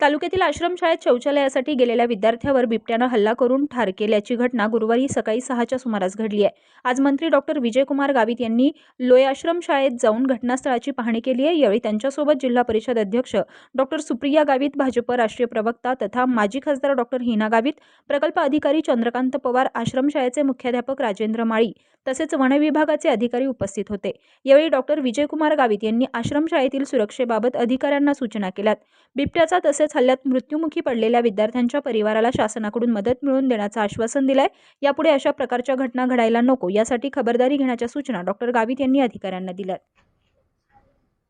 तालुक्यातील आश्रमशाळेत शौचालयासाठी गेलेल्या विद्यार्थ्यावर बिबट्यानं हल्ला करून ठार केल्याची घटना गुरुवारी सकाळी सहाच्या सुमारास घडली आहे. आज मंत्री डॉक्टर विजयकुमार गावित यांनी लोय आश्रमशाळेत जाऊन घटनास्थळाची पाहणी केली आहे. यावेळी त्यांच्यासोबत जिल्हा परिषद अध्यक्ष डॉक्टर सुप्रिया गावित भाजप राष्ट्रीय प्रवक्ता तथा माजी खासदार डॉक्टर हिना गावित प्रकल्प अधिकारी चंद्रकांत पवार आश्रमशाळेचे मुख्याध्यापक राजेंद्र माळी तसेच वन विभागाचे अधिकारी उपस्थित होते. यावेळी डॉक्टर विजयकुमार गावित यांनी आश्रमशाळेतील सुरक्षेबाबत अधिकाऱ्यांना सूचना केल्यात. बिबट्याचा तसेच हल्ल्यात मृत्यूमुखी पडलेल्या विद्यार्थ्यांच्या परिवाराला शासनाकडून मदत मिळवून देण्याचं आश्वासन दिलंय. यापुढे अशा प्रकारच्या घटना घडायला नको यासाठी खबरदारी घेण्याच्या सूचना डॉक्टर गावित यांनी अधिकाऱ्यांना दिल्या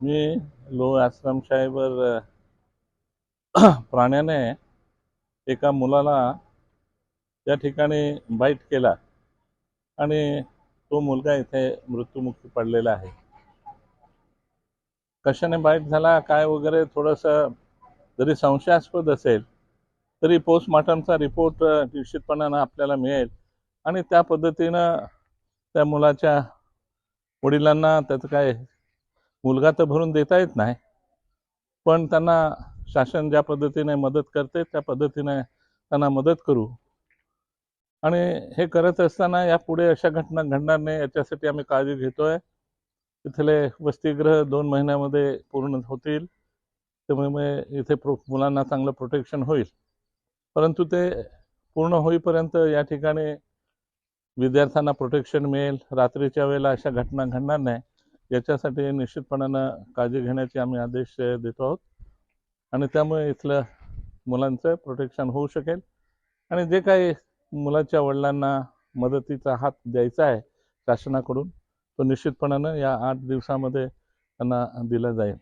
मी लो आश्रमशाहीवर प्राण्याने एका मुलाला त्या ठिकाणी बाईट केला आणि तो मुलगा इथे मृत्युमुखी पडलेला आहे. कशाने बाईट झाला काय वगैरे थोडंसं जरी संशयास्पद असेल तरी पोस्टमॉर्टमचा रिपोर्ट निश्चितपणानं आपल्याला मिळेल. आणि त्या पद्धतीनं त्या मुलाच्या वडिलांना त्याचं काय मुलगा तर भरून देता येत नाही पण त्यांना शासन ज्या पद्धतीने मदत करते त्या पद्धतीने त्यांना मदत करू. आणि हे करत असताना यापुढे अशा घटना घडणार नाही याच्यासाठी आम्ही काळजी घेतोय. तिथले वसतिगृह दोन महिन्यामध्ये पूर्ण होतील. त्यामुळे इथे प्रो मुलांना चांगलं प्रोटेक्शन होईल. परंतु ते पूर्ण होईपर्यंत या ठिकाणी विद्यार्थ्यांना प्रोटेक्शन मिळेल. रात्रीच्या वेळेला अशा घटना घडणार नाही. याच्यासाठी निश्चितपणानं काळजी घेण्याचे आम्ही आदेश देतो आहोत. आणि त्यामुळे इथलं मुलांचं प्रोटेक्शन होऊ शकेल. आणि जे काही मुलाच्या वडिलांना मदतीचा हात द्यायचा आहे शासनाकडून तो निश्चितपणानं या आठ दिवसामध्ये त्यांना दिला जाईल.